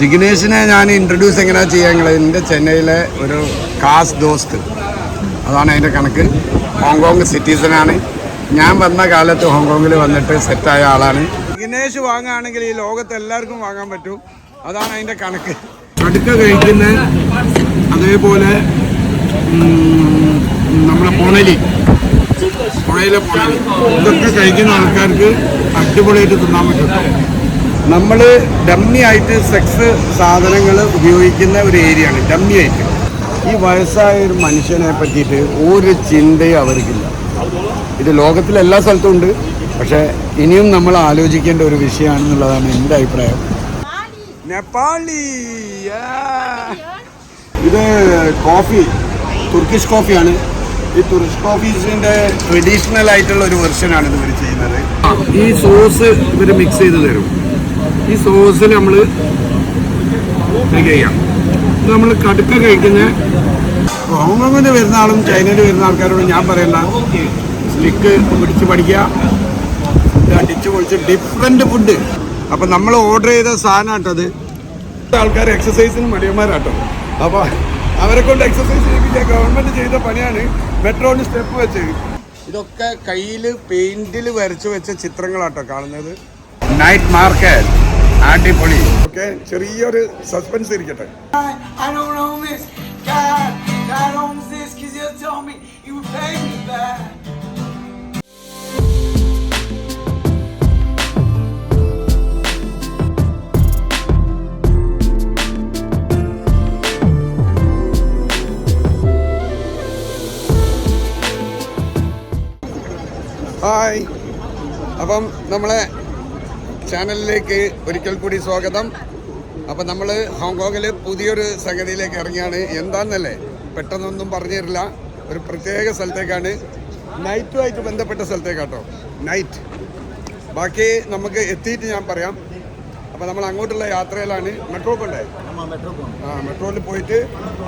ജിഗ്നേഷിനെ ഞാൻ ഇൻട്രൊഡ്യൂസ് എങ്ങനെയാ ചെയ്യാങ്ങൾ എന്റെ ചെന്നൈയിലെ ഒരു കാസ് ദോസ്ത്. അതാണ് അതിന്റെ കണക്ക്. ഹോങ്കോങ് സിറ്റിസനാണ് ഞാൻ വന്ന കാലത്ത് ഹോങ്കോങ്ങിൽ വന്നിട്ട് സെറ്റായ ആളാണ്. ജിഗ്നേഷ് വാങ്ങുകയാണെങ്കിൽ ഈ ലോകത്ത് എല്ലാവർക്കും വാങ്ങാൻ പറ്റും. അതാണ് അതിന്റെ കണക്ക്. കടുക്ക കഴിക്കുന്ന അതേപോലെ നമ്മുടെ പുണലി. പുഴയിലെ പുണലി. ഇതൊക്കെ കഴിക്കുന്ന ആൾക്കാർക്ക് അടിപൊളിയായിട്ട് തിന്നാൻ പറ്റും നമ്മൾ ഡമ്മി ആയിട്ട് സെക്സ് സാധനങ്ങൾ ഉപയോഗിക്കുന്ന ഒരു ഏരിയയാണ് ഡമ്മി ആയിട്ട്. ഈ വയസ്സായ ഒരു മനുഷ്യനെ പറ്റിയിട്ട് ഒരു ചിന്തയും അവർക്കില്ല. ഇത് ലോകത്തിലെ എല്ലാ സ്ഥലത്തും ഉണ്ട്. പക്ഷേ ഇനിയും നമ്മൾ ആലോചിക്കേണ്ട ഒരു വിഷയമാണെന്നുള്ളതാണ് എന്റെ അഭിപ്രായം. നേപ്പാളി ഇത് കോഫി തുർക്കിഷ് കോഫിയാണ് ഈ തുർക്കിഷ് കോഫീസിന്റെ ട്രഡീഷണൽ ആയിട്ടുള്ള ഒരു വെർഷനാണ് ഇവർ ചെയ്യുന്നത്. ഈ സോസ് ഇവർ മിക്സ് ചെയ്ത് തരും. ഈ സോസിൽ നമ്മൾ ചെയ്യാം. ഇത് നമ്മൾ കടുക്ക കഴിക്കുന്ന ഹോങ്കോങ്ങിൽ വരുന്ന ആളും ചൈനയിൽ വരുന്ന ആൾക്കാരോട് ഞാൻ പറയണ്ട. സ്ലിക്ക് പിടിച്ച് പഠിക്കുക. അടിച്ച് പൊളിച്ച് ഡിഫറെന്റ് ഫുഡ് അപ്പം നമ്മൾ ഓർഡർ ചെയ്ത സാധനമാട്ടത് ആൾക്കാർ എക്സസൈസിന് മടിയന്മാരാട്ടോ. അപ്പോൾ അവരെ കൊണ്ട് എക്സസൈസ് ചെയ്യിപ്പിക്കുക. ഗവൺമെന്റ് ചെയ്ത പണിയാണ് മെട്രോന് സ്റ്റെപ്പ് വെച്ച്. ഇതൊക്കെ കയ്യിൽ പെയിന്റിൽ വരച്ചു വെച്ച ചിത്രങ്ങളാട്ടോ കാണുന്നത്. നൈറ്റ് മാർക്കറ്റ് അടിപൊളി ഓക്കെ ചെറിയൊരു സസ്പെൻസ് ഇരിക്കട്ടെ I don't own this. God, God owns this because he'll tell me he would pay me back. Hi അപ്പം നമ്മളെ ചാനലിലേക്ക് ഒരിക്കൽ കൂടി സ്വാഗതം. അപ്പം നമ്മൾ ഹോങ്കോങ്ങിൽ പുതിയൊരു സംഗതിയിലേക്ക് ഇറങ്ങിയാണ്. എന്താണെന്നല്ലേ പെട്ടെന്നൊന്നും പറഞ്ഞു തരില്ല. ഒരു പ്രത്യേക സ്ഥലത്തേക്കാണ്. നൈറ്റുമായിട്ട് ബന്ധപ്പെട്ട സ്ഥലത്തേക്കാട്ടോ. നൈറ്റ് ബാക്കി നമുക്ക് എത്തിയിട്ട് ഞാൻ പറയാം. അപ്പോൾ നമ്മൾ അങ്ങോട്ടുള്ള യാത്രയിലാണ്. മെട്രോ കൊണ്ടേ ആ മെട്രോയിൽ പോയിട്ട്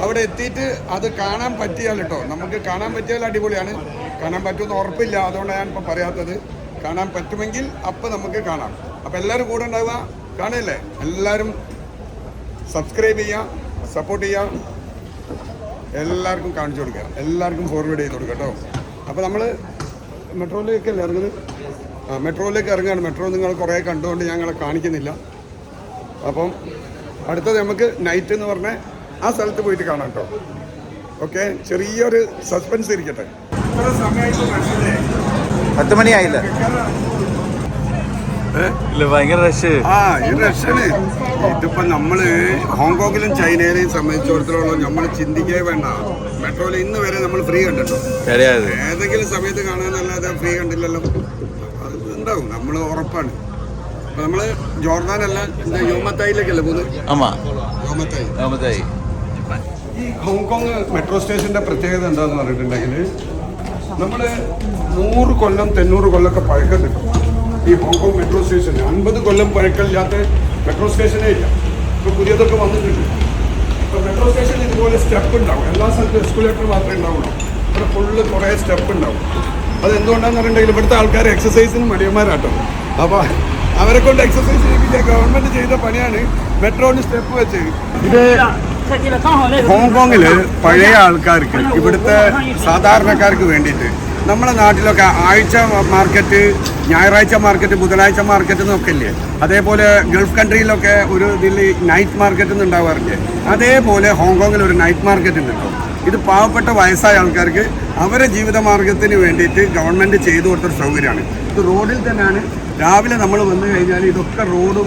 അവിടെ എത്തിയിട്ട് അത് കാണാൻ പറ്റിയാൽ കേട്ടോ നമുക്ക് കാണാൻ പറ്റിയാൽ അടിപൊളിയാണ്. കാണാൻ പറ്റുമെന്ന് ഉറപ്പില്ല. അതുകൊണ്ടാണ് ഇപ്പം പറയാത്തത്. കാണാൻ പറ്റുമെങ്കിൽ അപ്പം നമുക്ക് കാണാം. അപ്പം എല്ലാവരും കൂടെ ഉണ്ടാവുക. കാണില്ലേ എല്ലാവരും സബ്സ്ക്രൈബ് ചെയ്യുക സപ്പോർട്ട് ചെയ്യുക. എല്ലാവർക്കും കാണിച്ചു കൊടുക്കുക. എല്ലാവർക്കും ഫോർവേഡ് ചെയ്ത് കൊടുക്കുക കേട്ടോ. അപ്പോൾ നമ്മൾ മെട്രോയിലേക്ക് അല്ലേ ഇറങ്ങുന്നത്? ആ മെട്രോയിലേക്ക് ഇറങ്ങുകയാണ്. മെട്രോ നിങ്ങൾ കുറേ കണ്ടുകൊണ്ട് ഞങ്ങളെ കാണിക്കുന്നില്ല. അപ്പം അടുത്തത് നമുക്ക് നൈറ്റ് എന്ന് പറഞ്ഞ ആ സ്ഥലത്ത് പോയിട്ട് കാണാം കേട്ടോ. ഓക്കെ ചെറിയൊരു സസ്പെൻസ് ഇരിക്കട്ടെ. സമയമായിട്ട് പത്ത് മണിയായില്ല? ഭയങ്കര റഷ് ആ ഈ റഷാണ് ഇതിപ്പോ നമ്മൾ ഹോങ്കോങ്ങിലും ചൈനയിലെയും സംബന്ധിച്ചിടത്തോളം നമ്മൾ ചിന്തിക്കേ വേണ്ട. മെട്രോയിൽ ഇന്ന് വരെ നമ്മൾ ഫ്രീ കണ്ടിട്ടു? ഏതെങ്കിലും സമയത്ത് കാണാനല്ലാതെ ഫ്രീ കണ്ടില്ലല്ലോ. അത് ഉണ്ടാവും നമ്മൾ ഉറപ്പാണ്. അപ്പൊ നമ്മൾ ജോർദാനല്ല യോമത്തായിലേക്കല്ലേ പോകുന്നത്? ഹോങ്കോങ് മെട്രോ സ്റ്റേഷന്റെ പ്രത്യേകത എന്താന്ന് പറഞ്ഞിട്ടുണ്ടെങ്കിൽ നമ്മൾ നൂറ് കൊല്ലം തെന്നൂറ് കൊല്ലമൊക്കെ പഴക്കം കിട്ടും. ഈ ഹോങ്കോങ് മെട്രോ സ്റ്റേഷൻ അൻപത് കൊല്ലം പഴക്കമില്ലാത്ത മെട്രോ സ്റ്റേഷനേ ഇല്ല. ഇപ്പോൾ പുതിയതൊക്കെ വന്നിട്ടുണ്ട്. ഇപ്പോൾ മെട്രോ സ്റ്റേഷനിൽ ഇതുപോലെ സ്റ്റെപ്പ് ഉണ്ടാവും. എല്ലാ സ്ഥലത്തും എസ്കുലേറ്റർ മാത്രമേ ഉണ്ടാവുള്ളൂ. ഇവിടെ ഫുള്ള് കുറേ സ്റ്റെപ്പ് ഉണ്ടാവും. അത് എന്തുകൊണ്ടാന്ന് പറഞ്ഞിട്ടുണ്ടെങ്കിൽ ഇവിടുത്തെ ആൾക്കാർ എക്സസൈസിന് മടിയന്മാരാട്ടോ. അപ്പോൾ അവരെ കൊണ്ട് എക്സസൈസ് ചെയ്യിപ്പിക്കാൻ ഗവൺമെന്റ് ചെയ്ത പണിയാണ് മെട്രോന് സ്റ്റെപ്പ് വെച്ച്. ഇത് ഹോങ്കോങ്ങിൽ പഴയ ആൾക്കാർക്ക് ഇവിടുത്തെ സാധാരണക്കാർക്ക് വേണ്ടിയിട്ട് നമ്മുടെ നാട്ടിലൊക്കെ ആഴ്ച മാർക്കറ്റ് ഞായറാഴ്ച മാർക്കറ്റ് ബുധനാഴ്ച മാർക്കറ്റ് എന്നൊക്കെ ഇല്ലേ? അതേപോലെ ഗൾഫ് കൺട്രിയിലൊക്കെ ഒരു ഇതിൽ നൈറ്റ് മാർക്കറ്റ് എന്ന് ഉണ്ടാവാറില്ലേ? അതേപോലെ ഹോങ്കോങ്ങിൽ ഒരു നൈറ്റ് മാർക്കറ്റ് ഉണ്ട് ഇത് പാവപ്പെട്ട വയസ്സായ ആൾക്കാർക്ക് അവരെ ജീവിത മാർഗത്തിന് വേണ്ടിയിട്ട് ഗവൺമെന്റ് ചെയ്തു കൊടുത്തൊരു സൗകര്യമാണ്. ഇത് റോഡിൽ തന്നെയാണ്. രാവിലെ നമ്മൾ വന്നു കഴിഞ്ഞാൽ ഇതൊക്കെ റോഡ്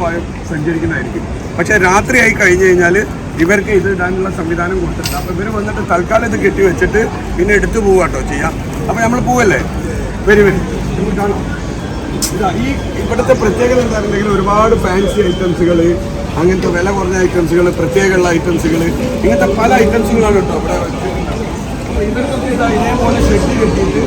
സഞ്ചരിക്കുന്നതായിരിക്കും. പക്ഷേ രാത്രിയായി കഴിഞ്ഞ് കഴിഞ്ഞാൽ ഇവർക്ക് ഇത് ഇടാനുള്ള സംവിധാനം കൊടുത്തിട്ടില്ല അപ്പോൾ ഇവർ വന്നിട്ട് തൽക്കാലം ഇത് കെട്ടി വെച്ചിട്ട് പിന്നെ എടുത്തു കേട്ടോ ചെയ്യാം. അപ്പോൾ നമ്മൾ പോവല്ലേ? വരി വരി. നമുക്ക് കാണാം. ഇതാ ഈ ഇവിടുത്തെ പ്രത്യേകത എന്താണെന്നുണ്ടെങ്കിൽ ഒരുപാട് ഫാൻസി ഐറ്റംസുകൾ അങ്ങനത്തെ വില കുറഞ്ഞ ഐറ്റംസുകൾ പ്രത്യേകമുള്ള ഐറ്റംസുകൾ ഇങ്ങനത്തെ പല ഐറ്റംസുകളാണ് കേട്ടോ ഇതാ ഇതേപോലെ ഷെഡ്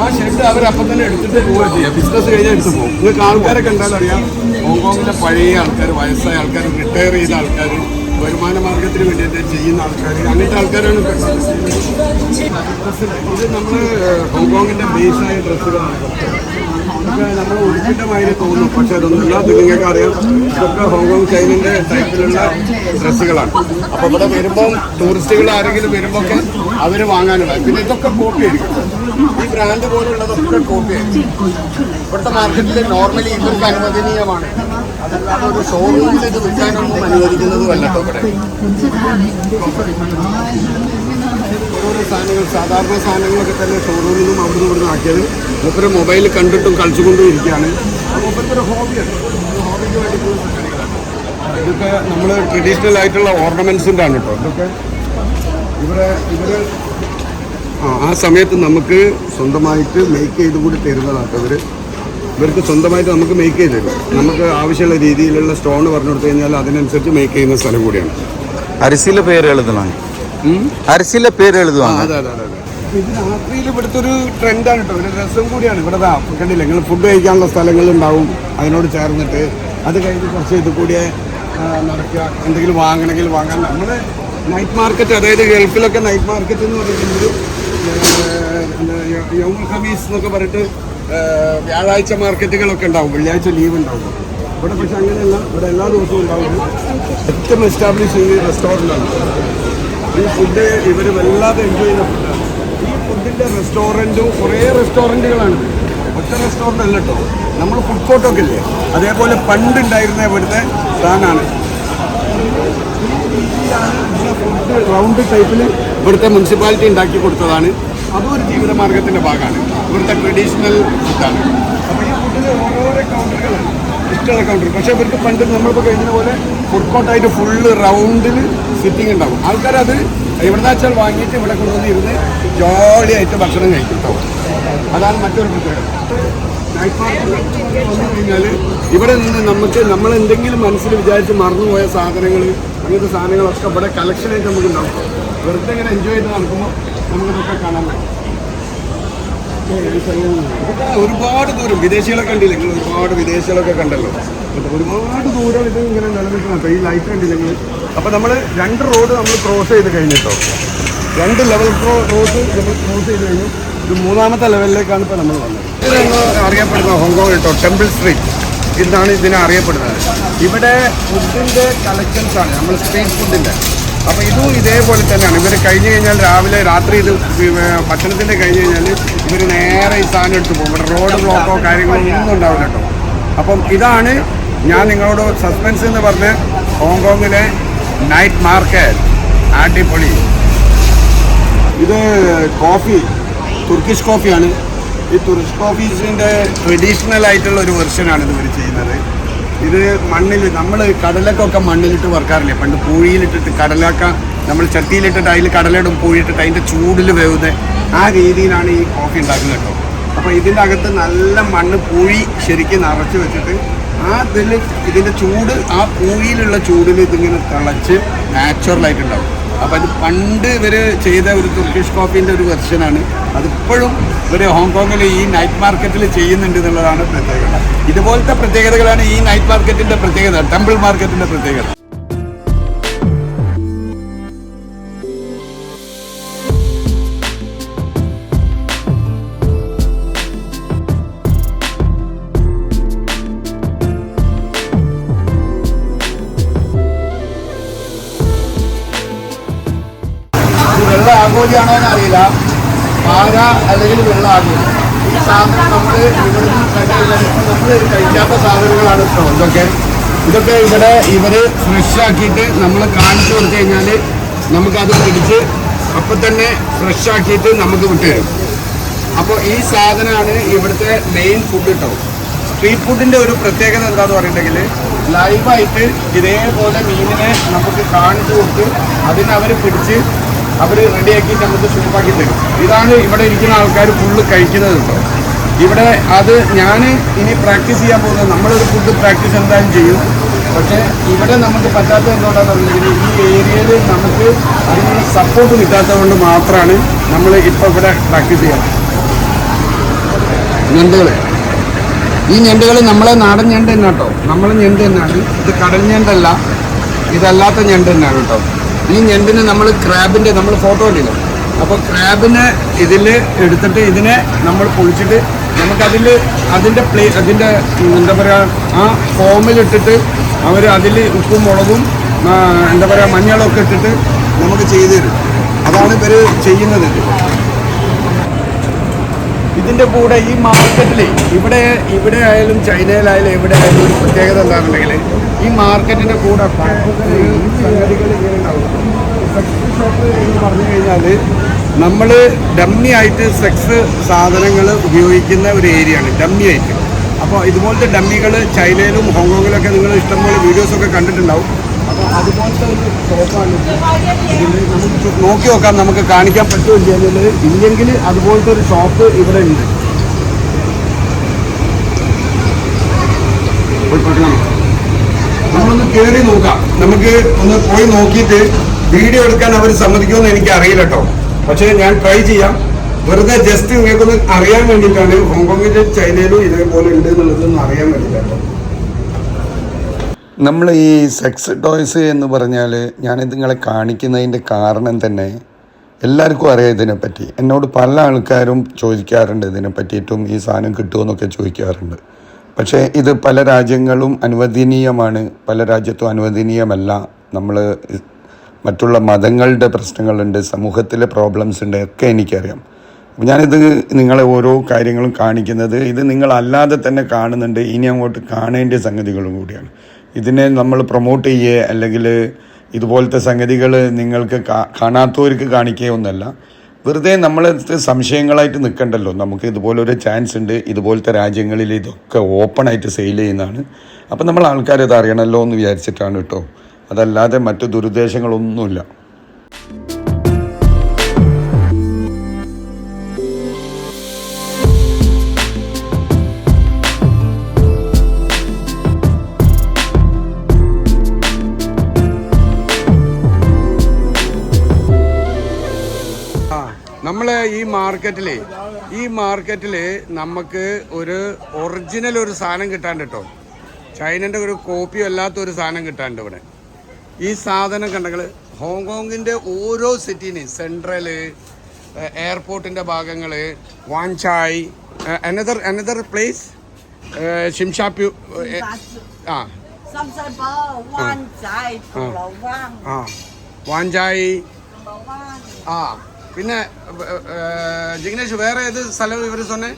ആ ഷെഡ് അവർ അപ്പം തന്നെ എടുത്തിട്ട് പോവുക ചെയ്യുക ബിസിനസ് കഴിഞ്ഞാൽ എടുത്ത് പോകും നിങ്ങൾക്ക് ആൾക്കാരെ കണ്ടാൽ അറിയാം ഹോങ്കോങ്ങിലെ പഴയ ആൾക്കാർ വയസ്സായ ആൾക്കാർ റിട്ടയർ ചെയ്ത ആൾക്കാർ വരുമാന മാർഗത്തിന് വേണ്ടിയിട്ട് ചെയ്യുന്ന ആൾക്കാർ അങ്ങനത്തെ ആൾക്കാരാണ് ഇത് നമ്മൾ ഹോങ്കോങ്ങിന്റെ ബേസായ ഡ്രസ്സുകളാണ്. നമ്മൾ മാതിരി തോന്നും. പക്ഷെ അതൊന്നുമില്ല അത് നിങ്ങൾക്ക് അറിയാം. ഇതൊക്കെ ഹോങ്കോങ് ചൈനന്റെ ടൈപ്പിലുള്ള ഡ്രസ്സുകളാണ്. അപ്പോൾ ഇവിടെ വരുമ്പോൾ ടൂറിസ്റ്റുകൾ ആരെങ്കിലും വരുമ്പോൾ ഒക്കെ അവർ വാങ്ങാനുള്ള പിന്നെ ഇതൊക്കെ കോപ്പി ആയിരിക്കും. ഈ ബ്രാൻഡ് പോലുള്ളതൊക്കെ കോപ്പി ആയിരിക്കും. ഇവിടുത്തെ മാർക്കറ്റിൽ നോർമലി ഇവർക്ക് അനുവദനീയമാണ്. ഒരു ഷോറൂമിൽ ഇവിടെ. സാധാരണ സാധനങ്ങളൊക്കെ തന്നെ ഷോറൂമിൽ നിന്നും അവിടുന്ന് ഇവിടുന്ന് മൂപ്പര് മൊബൈൽ കണ്ടിട്ടും കളിച്ചുകൊണ്ടും ഇരിക്കുകയാണ്. ഇതൊക്കെ നമ്മൾ ട്രഡീഷണൽ ആയിട്ടുള്ള ഓർണമെന്റ്സിന്റെ ആണ് കേട്ടോ ഇതൊക്കെ ഇവിടെ ഇവർ ആ ആ സമയത്ത് നമുക്ക് സ്വന്തമായിട്ട് മേക്ക് ചെയ്ത് കൂടി തരുന്നതാണ് ഇവർ ഇവർക്ക് സ്വന്തമായിട്ട് നമുക്ക് മേക്ക് ചെയ്ത് തരും. നമുക്ക് ആവശ്യമുള്ള രീതിയിലുള്ള സ്റ്റോൺ പറഞ്ഞു കൊടുത്തു കഴിഞ്ഞാൽ അതിനനുസരിച്ച് മേക്ക് ചെയ്യുന്ന സ്ഥലം കൂടിയാണ്. അരിസിയിലെ പേര് എഴുതണം. അരിസിയിലെ പേര് എഴുതുവാണ് അതെ അതെ അതെ അതെ. ഇത് രാത്രിയിൽ ഇവിടുത്തെ ഒരു ട്രെൻഡാണ് കേട്ടോ. ഒരു രസം കൂടിയാണ്. ഇവിടെ ദാ കണ്ടില്ല? നിങ്ങൾ ഫുഡ് കഴിക്കാനുള്ള സ്ഥലങ്ങളുണ്ടാവും അതിനോട് ചേർന്നിട്ട് അത് കഴിഞ്ഞ് കുറച്ച് ഇത് കൂടിയ നടക്കുക. എന്തെങ്കിലും വാങ്ങണമെങ്കിൽ വാങ്ങാൻ നമ്മൾ നൈറ്റ് മാർക്കറ്റ് അതായത് ഗൾഫിലൊക്കെ നൈറ്റ് മാർക്കറ്റ് എന്ന് പറയുന്നത് യൗമുൽ ഹമീസ് എന്നൊക്കെ പറഞ്ഞിട്ട് വ്യാഴാഴ്ച മാർക്കറ്റുകളൊക്കെ ഉണ്ടാവും വെള്ളിയാഴ്ച ലീവ് ഉണ്ടാവും. ഇവിടെ പക്ഷെ അങ്ങനെയല്ല ഇവിടെ എല്ലാ ദിവസവും ഉണ്ടാവും. ഏറ്റവും എസ്റ്റാബ്ലിഷ് ചെയ്ത റെസ്റ്റോറന്റാണ് ഈ ഫുഡ് ഇവർ വല്ലാതെ എൻജോയ് ചെയ്യുന്ന ഫുഡാണ് ഈ ഫുഡിന്റെ റെസ്റ്റോറന്റും കുറേ റെസ്റ്റോറന്റുകളാണ് ഒറ്റ റെസ്റ്റോറന്റ് അല്ല കേട്ടോ. നമ്മൾ ഫുഡ് കോർട്ടൊക്കെ ഇല്ലേ? അതേപോലെ പണ്ടുണ്ടായിരുന്ന ഇവിടുത്തെ സാധനമാണ്. ഫുഡ് റൗണ്ട് ടൈപ്പിൽ ഇവിടുത്തെ മുനിസിപ്പാലിറ്റി ഉണ്ടാക്കി കൊടുത്തതാണ്. അതും ഒരു ജീവിതമാർഗത്തിന്റെ ഭാഗമാണ്. ഇവിടുത്തെ ട്രഡീഷണൽ ഫുഡാണ് അപ്പോൾ ഈ ഫുഡിൽ ഓരോരോ കൗണ്ടറുകൾ ഇഷ്ടമുള്ള കൗണ്ടർ പക്ഷേ ഇവർക്ക് പണ്ട് നമ്മളിപ്പോൾ കഴിഞ്ഞ പോലെ ഫുഡ് കോർട്ടായിട്ട് ഫുള്ള് റൗണ്ടിൽ സിറ്റിംഗ് ഉണ്ടാവും. ആൾക്കാരത് എവിടെ വെച്ചാൽ വാങ്ങിയിട്ട് ഇവിടെ കൊണ്ടുവന്ന് ഇരുന്ന് ജോളിയായിട്ട് ഭക്ഷണം കഴിക്കും കേട്ടോ അതാണ് മറ്റൊരു പ്രത്യേകത. ഇവിടെ നിന്ന് നമുക്ക് നമ്മൾ എന്തെങ്കിലും മനസ്സിൽ വിചാരിച്ച് മറന്നുപോയ സാധനങ്ങൾ അങ്ങനത്തെ സാധനങ്ങളൊക്കെ ഇവിടെ കളക്ഷനായിട്ട് നമുക്ക് ഉണ്ടാവും. വെറുതെ ഇങ്ങനെ എൻജോയ് ചെയ്ത് നടക്കുമ്പോൾ നമുക്കിതൊക്കെ കാണാൻ പറ്റും. ഒരുപാട് ദൂരം. വിദേശികളെ കണ്ടില്ല? നിങ്ങൾ ഒരുപാട് വിദേശികളൊക്കെ കണ്ടല്ലോ. ഒരുപാട് ദൂരം ഇത് ഇങ്ങനെ നിലനിൽക്കണം അപ്പൊ ഈ ലൈറ്റ് കണ്ടില്ല നിങ്ങൾ? അപ്പോൾ നമ്മൾ രണ്ട് റോഡ് നമ്മൾ ക്രോസ് ചെയ്ത് കഴിഞ്ഞിട്ടോ രണ്ട് ലെവൽ റോഡ് നമ്മൾ ക്രോസ് ചെയ്ത് കഴിഞ്ഞു. ഇത് മൂന്നാമത്തെ ലെവലിലേക്കാണ് ഇപ്പോൾ നമ്മൾ വന്നത്. ഇത് അറിയപ്പെടുന്ന ഹോങ്കോങ് കേട്ടോ ടെമ്പിൾ സ്ട്രീറ്റ് ഇതാണ് ഇതിനെ അറിയപ്പെടുന്നത്. ഇവിടെ ഫുഡിന്റെ കളക്ഷൻസ് ആണ്. നമ്മൾ സ്ട്രീറ്റ് ഫുഡിന്റെ അപ്പോൾ ഇതും ഇതേപോലെ തന്നെയാണ്. ഇവർ കഴിഞ്ഞ് കഴിഞ്ഞാൽ രാവിലെ രാത്രി ഇത് ഭക്ഷണത്തിന്റെ കഴിഞ്ഞ് കഴിഞ്ഞാൽ ഇവർ നേരെ ഈ സാധനം എടുത്ത് പോകും. ഇവിടെ റോഡ് ബ്ലോക്കോ കാര്യങ്ങളോ ഒന്നും ഉണ്ടാവില്ല കേട്ടോ. അപ്പം ഇതാണ് ഞാൻ നിങ്ങളോട് സസ്പെൻസ് എന്ന് പറഞ്ഞ് ഹോങ്കോങ്ങിലെ നൈറ്റ് മാർക്കറ്റ് അടിപൊളി. ഇത് കോഫി തുർക്കിഷ് കോഫിയാണ് ഈ തുർക്കിഷ് കോഫീസിന്റെ ട്രഡീഷണൽ ആയിട്ടുള്ള ഒരു വെർഷനാണ് ഇവർ ചെയ്യുന്നത്. ഇത് മണ്ണിൽ നമ്മൾ കടലക്കൊക്കെ മണ്ണിലിട്ട് വറുക്കാറില്ലേ? പണ്ട് പൂഴിയിലിട്ടിട്ട് കടലക്ക നമ്മൾ ചട്ടിയിലിട്ടിട്ട് അതിൽ കടലയിടും പൂഴിയിട്ടിട്ട് അതിന്റെ ചൂടിൽ വേവുന്നത് ആ രീതിയിലാണ് ഈ കോഫി ഉണ്ടാക്കുന്നത് കേട്ടോ. അപ്പോൾ ഇതിന്റെ അകത്ത് നല്ല മണ്ണ് പൂഴി ശരിക്കും നിറച്ച് വെച്ചിട്ട് ആ ഇതിൽ ഇതിന്റെ ചൂട് ആ പൂഴിയിലുള്ള ചൂടിൽ ഇതിങ്ങനെ തിളച്ച് നാച്ചുറലായിട്ടുണ്ടാവും അപ്പോൾ അത് പണ്ട് ഇവർ ചെയ്ത ഒരു തുർക്കിഷ് കോഫീന്റെ ഒരു വെർഷനാണ് അതിപ്പോഴും ഇവർ ഹോങ്കോങ്ങിൽ ഈ നൈറ്റ് മാർക്കറ്റിൽ ചെയ്യുന്നുണ്ട് എന്നുള്ളതാണ് പ്രത്യേകത. ഇതുപോലത്തെ പ്രത്യേകതകളാണ് ഈ നൈറ്റ് മാർക്കറ്റിന്റെ പ്രത്യേകത ടെമ്പിൾ മാർക്കറ്റിന്റെ പ്രത്യേകത. അല്ലെങ്കിൽ വെള്ളമാകും ഈ സാധനം നമ്മൾ ഇവിടെ നമ്മൾ കഴിക്കാത്ത സാധനങ്ങളാണ് കേട്ടോ ഇതൊക്കെ ഇതൊക്കെ ഇവിടെ ഫ്രഷ് ആക്കിയിട്ട് നമ്മൾ കാണിച്ചു കൊടുത്തു കഴിഞ്ഞാൽ നമുക്കത് പിടിച്ച് അപ്പൊ തന്നെ ഫ്രഷ് ആക്കിയിട്ട് നമുക്ക് വിട്ടുതരും. അപ്പോൾ ഈ സാധനമാണ് ഇവിടുത്തെ മെയിൻ ഫുഡ് കേട്ടോ സ്ട്രീറ്റ് ഫുഡിന്റെ ഒരു പ്രത്യേകത എന്താണെന്ന് പറയുന്നുണ്ടെങ്കിൽ ലൈവായിട്ട് ഇതേപോലെ മീനിനെ നമുക്ക് കാണിച്ചു കൊടുത്ത് അതിനവർ പിടിച്ച് അവർ റെഡിയാക്കി നമുക്ക് സൂപ്പാക്കി തരും. ഇതാണ് ഇവിടെ ഇരിക്കുന്ന ആൾക്കാർ ഫുള്ള് കഴിക്കുന്നത് ഇവിടെ അത് ഞാൻ ഇനി പ്രാക്ടീസ് ചെയ്യാൻ പോകുന്നത് നമ്മളൊരു ഫുഡ് പ്രാക്ടീസ് എന്തായാലും ചെയ്യും. പക്ഷേ ഇവിടെ നമുക്ക് പറ്റാത്തത് എന്തുകൊണ്ടാണെന്ന് പറഞ്ഞിട്ടുണ്ടെങ്കിൽ ഈ ഏരിയയിൽ നമുക്ക് അതിനുള്ള സപ്പോർട്ട് കിട്ടാത്തത് കൊണ്ട് മാത്രമാണ് നമ്മൾ ഇപ്പോൾ ഇവിടെ പ്രാക്ടീസ് ചെയ്യാം ഞണ്ടുകൾ ഈ ഞണ്ടുകൾ നമ്മളെ നാടൻ ഞണ്ട് തന്നെ കേട്ടോ നമ്മളെ ഞണ്ട് തന്നെയാണ്. ഇത് കടൽ ഞണ്ടല്ല. ഇതല്ലാത്ത ഞണ്ട് തന്നെയാണ് കേട്ടോ ഈ ഞണ്ടിന് നമ്മൾ ക്രാബിന്റെ നമ്മൾ ഫോട്ടോ ഇട്ടില്ല അപ്പോൾ ക്രാബിനെ ഇതിൽ എടുത്തിട്ട് ഇതിനെ നമ്മൾ പൊളിച്ചിട്ട് നമുക്കതിൽ അതിന്റെ പ്ലേ അതിന്റെ എന്താ പറയുക ആ ഫോമിലിട്ടിട്ട് അവർ അതിൽ ഉപ്പും മുളകും എന്താ പറയുക മഞ്ഞളൊക്കെ ഇട്ടിട്ട് നമുക്ക് ചെയ്തു തരും. അതാണ് ഇവർ ചെയ്യുന്നത്. ഇതിന്റെ കൂടെ ഈ മാർക്കറ്റിൽ ഇവിടെ ഇവിടെ ആയാലും ചൈനയിലായാലും എവിടെ ആയാലും ഒരു പ്രത്യേകത എന്താണെന്നുണ്ടെങ്കിൽ ഈ മാർക്കറ്റിന്റെ കൂടെ ഷോപ്പ് എന്ന് പറഞ്ഞു കഴിഞ്ഞാൽ നമ്മൾ ഡമ്മി ആയിട്ട് സെക്സ് സാധനങ്ങൾ ഉപയോഗിക്കുന്ന ഒരു ഏരിയ ആണ് ഡമ്മി ആയിട്ട്. അപ്പോൾ ഇതുപോലത്തെ ഡമ്മികൾ ചൈനയിലും ഹോങ്കോങ്ങിലൊക്കെ നിങ്ങൾ ഇഷ്ടംപോലെ വീഡിയോസൊക്കെ കണ്ടിട്ടുണ്ടാവും. നോക്കി നോക്കാം നമുക്ക് കാണിക്കാൻ പറ്റുമോ ചെയ്യുന്നത് ഇല്ലെങ്കിൽ അതുപോലത്തെ ഒരു ഷോപ്പ് ഇവിടെ ഉണ്ട്. നമ്മളൊന്ന് കയറി നോക്കാം. നമുക്ക് ഒന്ന് പോയി നോക്കിയിട്ട് വീഡിയോ എടുക്കാൻ അവർ സമ്മതിക്കുമെന്ന് എനിക്ക് അറിയില്ല കേട്ടോ പക്ഷേ ഞാൻ ട്രൈ ചെയ്യാം. വെറുതെ ജസ്റ്റ് നിങ്ങൾക്കൊന്ന് അറിയാൻ വേണ്ടിയിട്ടാണ്. ഹോങ്കോങ്ങിലും ചൈനയിലും ഇതേപോലെ ഉണ്ട് എന്നുള്ളതൊന്നും അറിയാൻ വേണ്ടിയിട്ടാണ് നമ്മൾ ഈ സെക്സ് ടോയ്സ് എന്ന് പറഞ്ഞാൽ ഞാൻ നിങ്ങളെ കാണിക്കുന്നതിന്റെ കാരണം തന്നെ എല്ലാവർക്കും അറിയാം ഇതിനെപ്പറ്റി. എന്നോട് പല ആൾക്കാരും ചോദിക്കാറുണ്ട് ഇതിനെ പറ്റിയിട്ടും ഈ സാധനം കിട്ടുമെന്നൊക്കെ ചോദിക്കാറുണ്ട്. പക്ഷേ ഇത് പല രാജ്യങ്ങളും അനുവദനീയമാണ്. പല രാജ്യത്തും അനുവദനീയമല്ല. നമ്മൾ മറ്റുള്ള മതങ്ങളുടെ പ്രശ്നങ്ങളുണ്ട് സമൂഹത്തിലെ പ്രോബ്ലംസ് ഉണ്ട് ഒക്കെ എനിക്കറിയാം. അപ്പോൾ ഞാനിത് നിങ്ങളെ ഓരോ കാര്യങ്ങളും കാണിക്കുന്നത് ഇത് നിങ്ങളല്ലാതെ തന്നെ കാണുന്നുണ്ട്. ഇനി അങ്ങോട്ട് കാണേണ്ട സംഗതികളും കൂടിയാണ്. ഇതിനെ നമ്മൾ പ്രൊമോട്ട് ചെയ്യേ അല്ലെങ്കിൽ ഇതുപോലത്തെ സംഗതികൾ നിങ്ങൾക്ക് കാണാത്തവർക്ക് കാണിക്കുകയൊന്നുമല്ല വെറുതെ നമ്മളടുത്ത് സംശയങ്ങളായിട്ട് നിൽക്കണ്ടല്ലോ നമുക്ക് ഇതുപോലൊരു ചാൻസ് ഉണ്ട്. ഇതുപോലത്തെ രാജ്യങ്ങളിൽ ഇതൊക്കെ ഓപ്പണായിട്ട് സെയിൽ ചെയ്യുന്നതാണ്. അപ്പം നമ്മൾ ആൾക്കാരത് അറിയണമല്ലോ എന്ന് വിചാരിച്ചിട്ടാണ് കേട്ടോ അതല്ലാതെ മറ്റു ദുരുദ്ദേശങ്ങളൊന്നുമില്ല. ഈ മാർക്കറ്റിലെ ഈ മാർക്കറ്റിൽ നമുക്ക് ഒരു ഒറിജിനൽ ഒരു സാധനം കിട്ടാണ്ട് കേട്ടോ ചൈനന്റെ ഒരു കോപ്പി അല്ലാത്ത ഒരു സാധനം കിട്ടാണ്ട് ഇവിടെ. ഈ സാധനം കണ്ടെങ്കിൽ ഹോങ്കോങ്ങിന്റെ ഓരോ സിറ്റീനെയും സെൻട്രൽ എയർപോർട്ടിന്റെ ഭാഗങ്ങൾ Wan Chai another another place ഷിംഷാപ്യു ആ. ആ. വാൻചായ് ആ. പിന്നെ ജിഗ്നേഷ് വേറെ ഏത് സ്ഥലം ഇവർ സൊന്നെ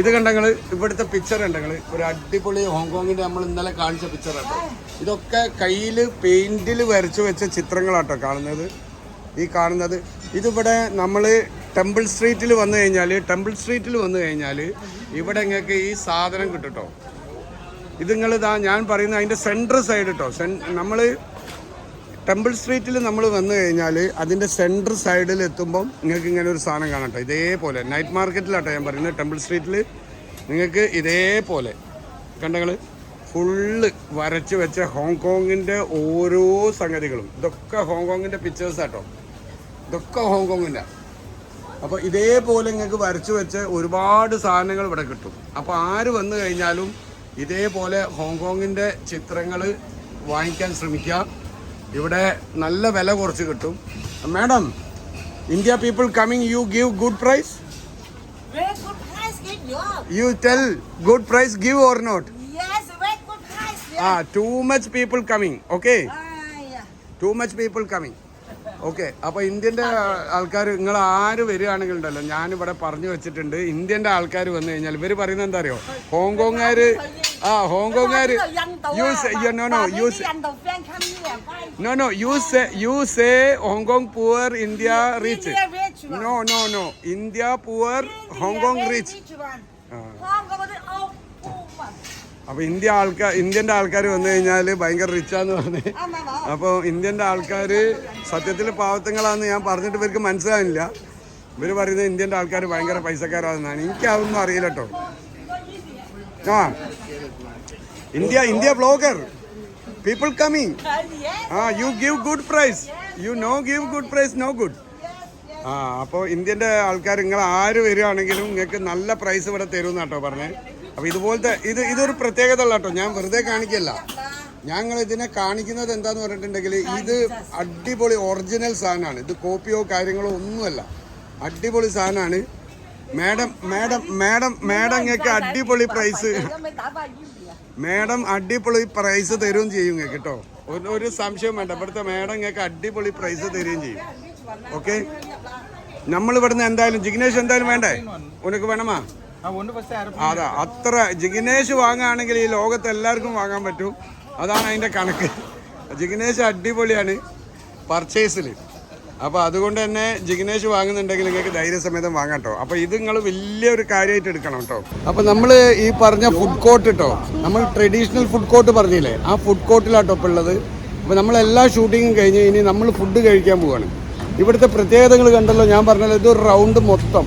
ഇത് കണ്ടങ്ങൾ ഇവിടുത്തെ പിക്ചർ കണ്ടങ്ങൾ ഒരു അടിപൊളി ഹോങ്കോങ്ങിന്റെ നമ്മൾ ഇന്നലെ കാണിച്ച പിക്ചർ കേട്ടോ. ഇതൊക്കെ കയ്യിൽ പെയിന്റിൽ വരച്ചു വെച്ച ചിത്രങ്ങളാട്ടോ കാണുന്നത്. ഈ കാണുന്നത് ഇതിവിടെ നമ്മൾ ടെമ്പിൾ സ്ട്രീറ്റിൽ വന്നു കഴിഞ്ഞാൽ ടെമ്പിൾ സ്ട്രീറ്റിൽ വന്നു കഴിഞ്ഞാൽ ഇവിടെ നിങ്ങൾക്ക് ഈ സാധനം കിട്ടും കേട്ടോ. ഇത് ഇതാ ഞാൻ പറയുന്ന അതിന്റെ സെൻട്രൽ സൈഡ് കേട്ടോ സെൻ നമ്മൾ ടെമ്പിൾ സ്ട്രീറ്റിൽ നമ്മൾ വന്നു കഴിഞ്ഞാൽ അതിന്റെ സെൻട്രൽ സൈഡിൽ എത്തുമ്പം നിങ്ങൾക്ക് ഇങ്ങനെ ഒരു സാധനം കാണട്ടോ ഇതേപോലെ നൈറ്റ് മാർക്കറ്റിലാട്ടോ ഞാൻ പറയുന്നത്. ടെമ്പിൾ സ്ട്രീറ്റിൽ നിങ്ങൾക്ക് ഇതേപോലെ കണ്ടങ്ങൾ ഫുള്ള് വരച്ച് വെച്ച ഹോങ്കോങ്ങിന്റെ ഓരോ സംഗതികളും. ഇതൊക്കെ ഹോങ്കോങ്ങിന്റെ പിക്ചേഴ്സ് ആട്ടോ. ഇതൊക്കെ ഹോങ്കോങ്ങിന്റെ. അപ്പോൾ ഇതേപോലെ നിങ്ങൾക്ക് വരച്ച് വെച്ച് ഒരുപാട് സാധനങ്ങൾ ഇവിടെ കിട്ടും. അപ്പോൾ ആര് വന്നു കഴിഞ്ഞാലും ഇതേപോലെ ഹോങ്കോങ്ങിന്റെ ചിത്രങ്ങൾ വാങ്ങിക്കാൻ ശ്രമിക്കുക. ഇവിടെ നല്ല വില കുറച്ച് കിട്ടും. Madam India people coming you give good price you tell good price give or not. Ah. Too much people coming okay. Too much people coming okay അപ്പോൾ ഇന്ത്യന്റെ ആൾക്കാർ നിങ്ങൾ ആര് വരികയാണെങ്കിൽ ഉണ്ടല്ലോ ഞാനിവിടെ പറഞ്ഞു വെച്ചിട്ടുണ്ട്. ഇന്ത്യന്റെ ആൾക്കാർ വന്നു കഴിഞ്ഞാൽ ഇവർ പറയുന്നത് എന്താ അറിയോ? ഹോങ്കോങ്ങുകാർ no use 印度 fan no here, buy. No no you say you say Hong Kong poor India rich India rich. No no no no India poor Hong Kong India poor. Ah. Hong Kong rich. അപ്പൊ അപ്പോൾ India ആൾക്കാർ ഇന്ത്യന്റെ ആൾക്കാർ വന്നു കഴിഞ്ഞാൽ ഭയങ്കര റിച്ചാന്ന് പറഞ്ഞു. അപ്പോൾ ഇന്ത്യന്റെ ആൾക്കാർ സത്യത്തിൽ പാവത്തങ്ങളാന്ന് ഞാൻ പറഞ്ഞിട്ട് ഇവർക്ക് മനസ്സിലാവില്ല ഇവർ പറയുന്നത് ഇന്ത്യന്റെ ആൾക്കാർ ഭയങ്കര പൈസക്കാരാണെന്നാണ് എനിക്ക് അതൊന്നും അറിയില്ല കേട്ടോ India India blogger people coming Ah, yes, ah you give good price you no give good price no good ah അപ്പോൾ ഇന്ത്യന്റെ ആൾക്കാർ നിങ്ങൾ ആര് വരികയാണെങ്കിലും നിങ്ങൾക്ക് നല്ല പ്രൈസ് ഇവിടെ തരും എന്നാട്ടോ പറഞ്ഞേ. അപ്പോൾ ഇതുപോലത്തെ ഇത് ഇതൊരു പ്രത്യേകത ഉള്ള കേട്ടോ ഞാൻ വെറുതെ കാണിക്കല്ല. ഞങ്ങൾ ഇതിനെ കാണിക്കുന്നത് എന്താന്ന് പറഞ്ഞിട്ടുണ്ടെങ്കിൽ ഇത് അടിപൊളി ഒറിജിനൽ സാധനമാണ്. ഇത് കോപ്പിയോ കാര്യങ്ങളോ ഒന്നുമല്ല. അടിപൊളി സാധനമാണ്. മാഡം മാഡം മാഡം മാഡം ഞങ്ങൾക്ക് അടിപൊളി പ്രൈസ് മാഡം അടിപൊളി പ്രൈസ് തരുകയും ചെയ്യും ഇങ്ങക്ക് കേട്ടോ. ഒരു സംശയം വേണ്ട. ഇവിടുത്തെ മാഡം ഞങ്ങൾക്ക് അടിപൊളി പ്രൈസ് തരുകയും ചെയ്യും. ഓക്കെ നമ്മൾ ഇവിടുന്ന് എന്തായാലും ജിഗ്നേഷ് എന്തായാലും വേണ്ടേ? ഉനക്ക് വേണമാ? അതാ അത്ര ജിഗ്നേഷ് വാങ്ങുകയാണെങ്കിൽ ഈ ലോകത്ത് എല്ലാവർക്കും വാങ്ങാൻ പറ്റും. അതാണ് അതിന്റെ കണക്ക്. ജിഗ്നേഷ് അടിപൊളിയാണ് പർച്ചേസിൽ അപ്പോൾ അതുകൊണ്ട് തന്നെ ജിഗ്നേഷ് വാങ്ങുന്നുണ്ടെങ്കിൽ നിങ്ങൾക്ക് ധൈര്യസമേതം വാങ്ങാം കേട്ടോ അപ്പോൾ ഇത് നിങ്ങൾ വലിയൊരു കാര്യമായിട്ട് എടുക്കണം കേട്ടോ അപ്പോൾ നമ്മൾ ഈ പറഞ്ഞ ഫുഡ് കോർട്ട് കേട്ടോ നമ്മൾ ട്രഡീഷണൽ ഫുഡ് കോർട്ട് പറഞ്ഞില്ലേ? ആ ഫുഡ് കോർട്ടിലാട്ടോ ഇപ്പോൾ ഉള്ളത് അപ്പോൾ നമ്മളെല്ലാ ഷൂട്ടിങ്ങും കഴിഞ്ഞ് ഇനി നമ്മൾ ഫുഡ് കഴിക്കാൻ പോവാണ്. ഇവിടുത്തെ പ്രത്യേകതകൾ കണ്ടല്ലോ ഞാൻ പറഞ്ഞല്ലോ ഇതൊരു റൗണ്ട് മൊത്തം.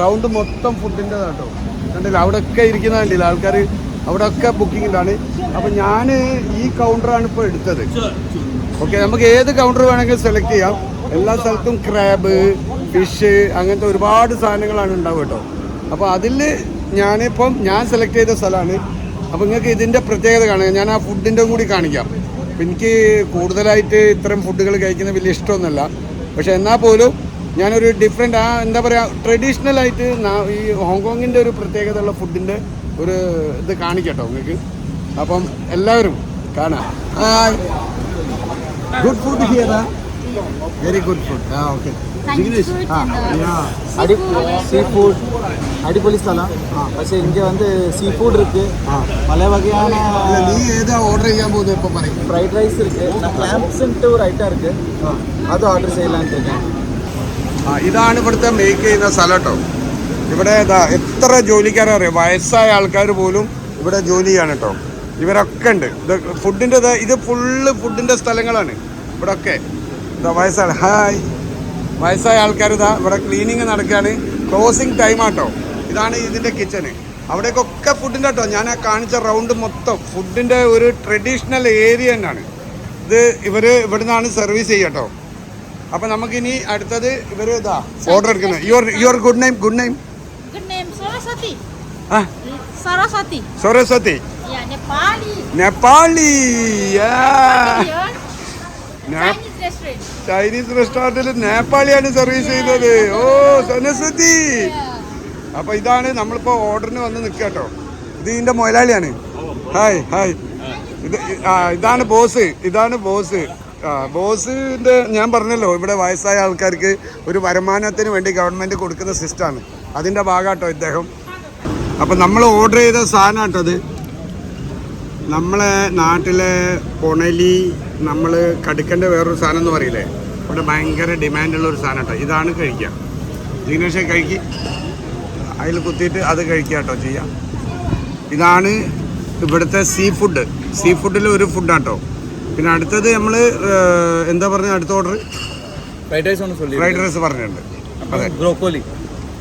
റൗണ്ട് മൊത്തം ഫുഡിന്റെ കേട്ടോ കണ്ടില്ല? അവിടെയൊക്കെ ഇരിക്കുന്ന കണ്ടില്ല ആൾക്കാർ അവിടെയൊക്കെ ഒക്കെ ബുക്കിങ്ങിലാണ് അപ്പം ഞാൻ ഈ കൗണ്ടറാണ് ഇപ്പോൾ എടുത്തത്. ഓക്കെ നമുക്ക് ഏത് കൗണ്ടർ വേണമെങ്കിലും സെലക്ട് ചെയ്യാം. എല്ലാ സ്ഥലത്തും ക്രാബ് ഫിഷ് അങ്ങനത്തെ ഒരുപാട് സാധനങ്ങളാണ് ഉണ്ടാവുക കേട്ടോ. അപ്പോൾ അതിൽ ഞാനിപ്പം ഞാൻ സെലക്ട് ചെയ്ത സ്ഥലമാണ്. അപ്പോൾ നിങ്ങൾക്ക് ഇതിന്റെ പ്രത്യേകത കാണാം ഞാൻ ആ ഫുഡിന്റെ കൂടി കാണിക്കാം. എനിക്ക് കൂടുതലായിട്ട് ഇത്തരം ഫുഡുകൾ കഴിക്കുന്ന വലിയ ഇഷ്ടമൊന്നുമല്ല. പക്ഷെ എന്നാൽ പോലും ഞാനൊരു ഡിഫറെന്റ് ആ എന്താ പറയുക ട്രഡീഷണൽ ആയിട്ട് ഈ ഹോങ്കോങ്ങിന്റെ ഒരു പ്രത്യേകത ഉള്ള ഫുഡിന്റെ ഒരു ഇത് കാണിക്കട്ടോ നിങ്ങൾക്ക്. അപ്പം എല്ലാവരും കാണാം. good food here very good food ആ ഓക്കെ அடி சீ ஃபுட் அடிப்பொலி ஸ்தலம் പക്ഷേ இங்கே வந்து சீ ஃபுட் இருக்கு பல வகையான നീ ഏതാ ഓർഡർ ചെയ്യാൻ പോകുന്നത് ഇപ്പം പറയും ஃப்ரைட் ரைஸ் இருக்கு நான் கிளாம்ப்ஸ்ன்ட்டு ஒரு ஐட்டம் இருக்கு அது ஆர்டர் செய்யலான்ட்டு இருக்கேன் ആ ഇതാണ് ഇവിടുത്തെ മേക്ക് ചെയ്യുന്ന സ്ഥലം കേട്ടോ ഇവിടെ ഇതാ എത്ര ജോലിക്കാരറിയാം വയസ്സായ ആൾക്കാർ പോലും ഇവിടെ ജോലി ചെയ്യാണ് കേട്ടോ ഇവരൊക്കെ ഉണ്ട്. ഇത് ഫുഡിന്റെ ഇത് ഫുള്ള് ഫുഡിന്റെ സ്ഥലങ്ങളാണ്. ഇവിടെ ഒക്കെ ഇതാ വയസ്സാണ്. ഹായ്. വയസ്സായ ആൾക്കാർ ഇതാ ഇവിടെ ക്ലീനിങ് നടക്കുകയാണ് ക്ലോസിങ് ടൈം ആട്ടോ. ഇതാണ് ഇതിന്റെ കിച്ചന് അവിടേക്കൊക്കെ ഫുഡിന്റെ കേട്ടോ ഞാൻ ആ കാണിച്ച റൗണ്ട് മൊത്തം ഫുഡിന്റെ ഒരു ട്രഡീഷണൽ ഏരിയ തന്നെയാണ്. ഇത് ഇവർ ഇവിടുന്നാണ് സർവീസ് ചെയ്യട്ടോ അപ്പൊ നമുക്കിനി അടുത്തത് ഇവർ ഇതാ ഓർഡർ എടുക്കുന്നത്. Your your good name good name Saraswati. Ah. Saraswati. Saraswati. Ya Nepali. Nepali Yeah. Chinese റെസ്റ്റോറന്റിൽ നേപ്പാളിയാണ് സർവീസ് ചെയ്യുന്നത്. ഓ സനസ്വതി അപ്പൊ ഇതാണ് നമ്മളിപ്പോ ഓർഡറിന് വന്ന് നിൽക്കുക കേട്ടോ. ഇത് ഇതിന്റെ മുതലാളിയാണ് ഹായ് ഹായ് ഇത് ആ ഇതാണ് ബോസ്. ഇതാണ് ബോസ്. ആ ബോസിന്റെ ഞാൻ പറഞ്ഞല്ലോ ഇവിടെ വയസ്സായ ആൾക്കാർക്ക് ഒരു വരുമാനത്തിന് വേണ്ടി ഗവൺമെന്റ് കൊടുക്കുന്ന സിസ്റ്റമാണ്. അതിന്റെ ഭാഗമാട്ടോ ഇദ്ദേഹം. അപ്പൊ നമ്മൾ ഓർഡർ ചെയ്ത സാധനം കേട്ടത് നമ്മളെ നാട്ടിലെ പുണലി നമ്മൾ കടുക്കേണ്ട വേറൊരു സാധനം എന്ന് പറയില്ലേ? ഇവിടെ ഭയങ്കര ഡിമാൻഡുള്ള ഒരു സാധനം കേട്ടോ. ഇതാണ് കഴിക്കുക. ജിഗ്നേഷ് കഴിക്കി. അതിൽ കുത്തിയിട്ട് അത് കഴിക്കുക കേട്ടോ ചെയ്യാം ഇതാണ് ഇവിടുത്തെ സീ ഫുഡ് സീ ഫുഡിൽ ഒരു ഫുഡാട്ടോ പിന്നെ അടുത്തത് നമ്മൾ എന്താ പറഞ്ഞ അടുത്ത order fried rice fried rice പറഞ്ഞിട്ടുണ്ട്. അതെ. ബ്രോക്കോലി.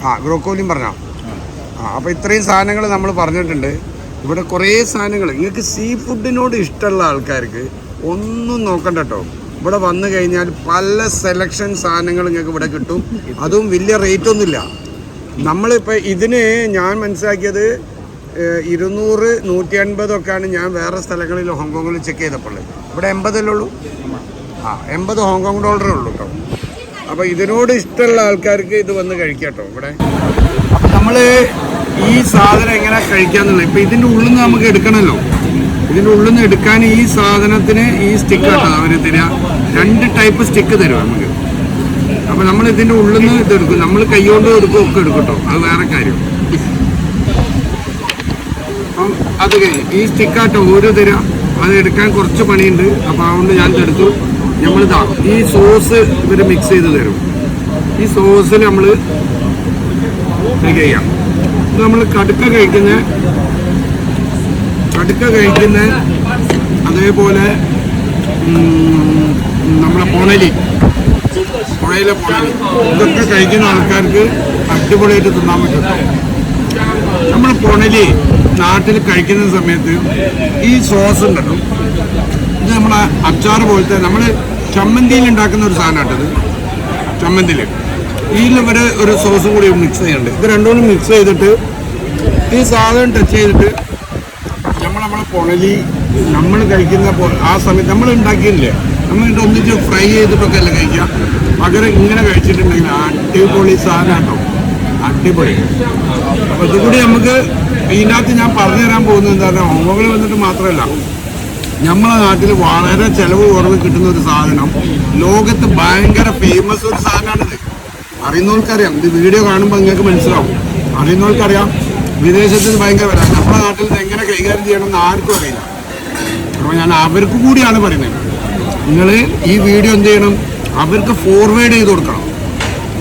ആ ബ്രോക്കോലിയും പറഞ്ഞോ? ആ. അപ്പോൾ ഇത്രയും സാധനങ്ങൾ നമ്മൾ പറഞ്ഞിട്ടുണ്ട്. ഇവിടെ കുറേ സാധനങ്ങൾ. നിങ്ങൾക്ക് സീ ഫുഡിനോട് ഇഷ്ടമുള്ള ആൾക്കാർക്ക് ഒന്നും നോക്കണ്ട കേട്ടോ ഇവിടെ വന്നു കഴിഞ്ഞാൽ പല സെലക്ഷൻ സാധനങ്ങൾ നിങ്ങൾക്ക് ഇവിടെ കിട്ടും. അതും വലിയ റേറ്റ് ഒന്നുമില്ല. നമ്മളിപ്പോൾ ഇതിന് ഞാൻ മനസ്സിലാക്കിയത് ഇരുന്നൂറ് നൂറ്റി അൻപതൊക്കെയാണ് ഞാൻ വേറെ സ്ഥലങ്ങളിൽ ഹോങ്കോങ്ങിൽ ചെക്ക് ചെയ്തപ്പോൾ. ഇവിടെ എൺപതല്ലേ ഉള്ളൂ? ആ എൺപത് ഹോങ്കോങ് ഡോളറേ ഉള്ളൂ കേട്ടോ അപ്പോൾ ഇതിനോട് ഇഷ്ടമുള്ള ആൾക്കാർക്ക് ഇത് വന്ന് കഴിക്കാം കേട്ടോ ഇവിടെ. നമ്മൾ ഈ സാധനം എങ്ങനെ കഴിക്കാന്നുള്ളത്. ഇപ്പൊ ഇതിന്റെ ഉള്ളിൽ നിന്ന് നമുക്ക് എടുക്കണമല്ലോ ഇതിന്റെ ഉള്ളിൽ നിന്ന് എടുക്കാൻ ഈ സാധനത്തിന് ഈ സ്റ്റിക്ക് കേട്ടോ അവർ തരിക രണ്ട് ടൈപ്പ് സ്റ്റിക്ക് തരും നമുക്ക്. അപ്പൊ നമ്മൾ ഇതിന്റെ ഉള്ളിൽ നിന്ന് ഇത് എടുക്കും. നമ്മൾ കൈകൊണ്ട് എടുക്കും ഒക്കെ എടുക്കട്ടോ അത് വേറെ കാര്യം. അപ്പം അത് കഴിഞ്ഞ്. ഈ സ്റ്റിക്കാട്ടോ ഓരോ തരിക അത് എടുക്കാൻ കുറച്ച് പണിയുണ്ട്. അപ്പോൾ അതുകൊണ്ട് ഞാൻ എടുത്തു. നമ്മളിതാ ഈ സോസ് ഇവർ മിക്സ് ചെയ്ത് തരും. ഈ സോസിൽ നമ്മൾ ചെയ്യാം. ഇത് നമ്മൾ കടുക്ക കഴിക്കുന്ന കടുക്ക കഴിക്കുന്ന അതേപോലെ നമ്മുടെ പുണലി. പുഴയിലെ പൊണലി. ഇതൊക്കെ കഴിക്കുന്ന ആൾക്കാർക്ക് അടിപൊളിയായിട്ട് തിന്നാൻ പറ്റും നമ്മൾ പുണലി നാട്ടിൽ കഴിക്കുന്ന സമയത്ത് ഈ സോസ് ഉണ്ടല്ലോ. ഇത് നമ്മളെ അച്ചാർ പോലത്തെ നമ്മൾ ചമ്മന്തിയിൽ ഉണ്ടാക്കുന്ന ഒരു സാധനമാട്ടത് ചമ്മന്തിയിൽ ഇതിൽ ഇവർ ഒരു സോസ് കൂടി മിക്സ് ചെയ്യണ്ട് ഇത് രണ്ടും മിക്സ് ചെയ്തിട്ട് ഈ സാധനം ടച്ച് ചെയ്തിട്ട് നമ്മൾ നമ്മളെ പുഴലി നമ്മൾ കഴിക്കുന്ന ആ സമയത്ത് നമ്മൾ ഉണ്ടാക്കിയില്ലേ നമ്മൾ ഇത് ഒന്നിച്ച് ഫ്രൈ ചെയ്തിട്ടൊക്കെ അല്ല കഴിക്കാം പകരം ഇങ്ങനെ കഴിച്ചിട്ടുണ്ടെങ്കിൽ അടിപൊളി സാധനം കേട്ടോ. അടിപൊളി. അപ്പോൾ ഇതുകൂടി നമുക്ക് ഇതിനകത്ത് ഞാൻ പറഞ്ഞു തരാൻ പോകുന്നത് എന്താ പറഞ്ഞാൽ ഓമകൾ വന്നിട്ട് മാത്രമല്ല നമ്മളെ നാട്ടിൽ വളരെ ചിലവ് കുറവ് കിട്ടുന്ന ഒരു സാധനം. ലോകത്ത് ഭയങ്കര ഫേമസ് ഒരു സാധനമാണിത്. അറിയുന്നവർക്കറിയാം. ഇത് വീഡിയോ കാണുമ്പോൾ നിങ്ങൾക്ക് മനസ്സിലാവും. അറിയുന്നവർക്കറിയാം വിദേശത്ത് ഭയങ്കര വില നമ്മുടെ നാട്ടിൽ ഇത് എങ്ങനെ കൈകാര്യം ചെയ്യണമെന്ന് ആർക്കും അറിയില്ല. അപ്പോൾ ഞാൻ അവർക്ക് കൂടിയാണ് പറയുന്നത്. നിങ്ങൾ ഈ വീഡിയോ എന്ത് ചെയ്യണം? അവർക്ക് ഫോർവേഡ് ചെയ്ത് കൊടുക്കണം.